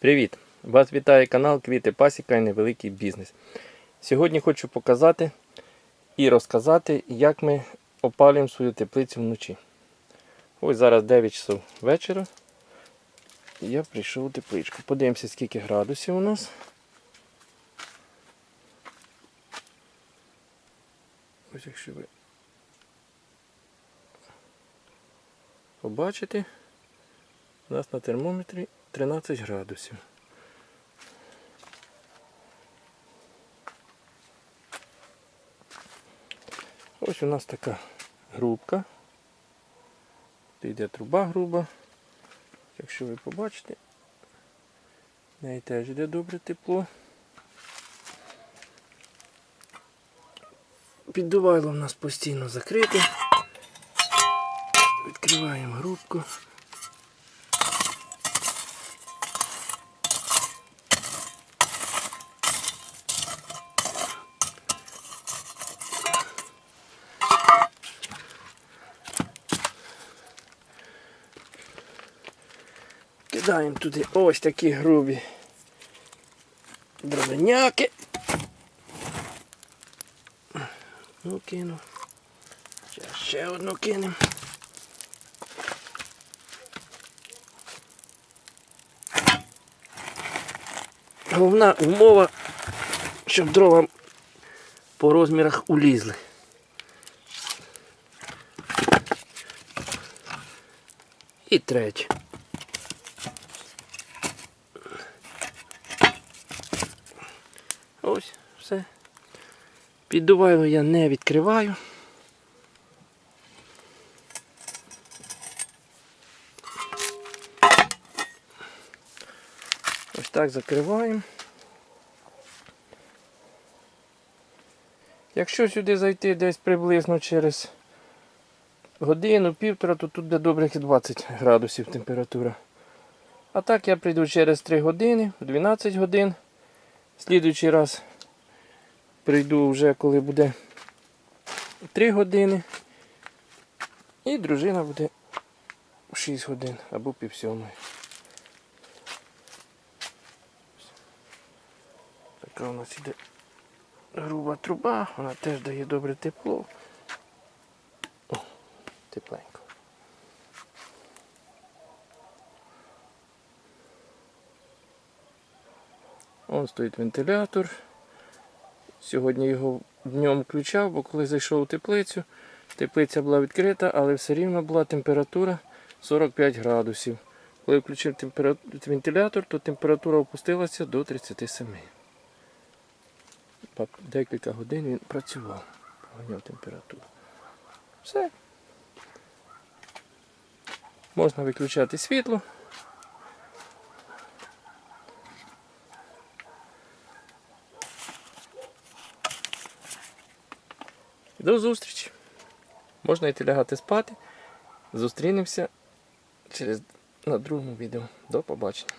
Привіт! Вас вітає канал Квіти Пасіка і Невеликий Бізнес. Сьогодні хочу показати і розказати, як ми опалюємо свою теплицю вночі. Ось зараз 9 часов вечора. Я прийшов у тепличку. Подивимося, скільки градусів у нас. Ось якщо ви побачите, у нас на термометрі 13 градусів. Ось у нас така грубка. Тут йде труба груба. Якщо ви побачите, в неї теж йде добре тепло. Піддувайло в нас постійно закрите. Відкриваємо грубку. Кидаємо туди ось такі грубі дровиняки. Ну, кину. Зараз ще одну кинемо. Головна умова, щоб дрова по розмірах улізли. І третє. Ось, все. Піддувайло я не відкриваю. Ось так закриваємо. Якщо сюди зайти десь приблизно через годину, півтора, то тут буде добрих 20 градусів температура. А так я прийду через 3 години, 12 годин. Слідуючий раз прийду вже коли буде 3 години. І дружина буде в 6 годин або пів сьомої. Така у нас іде груба труба, вона теж дає добре тепло. О, тепленько. Вон стоїть вентилятор. Сьогодні його днем включав, бо коли зайшов у теплицю, теплиця була відкрита, але все рівно була температура 45 градусів. Коли включив вентилятор, то температура опустилася до 37. Декілька годин він працював, проганяв температуру. Все. Можна виключати світло. До зустрічі. Можна йти лягати спати. Зустрінемося через на другому відео. До побачення.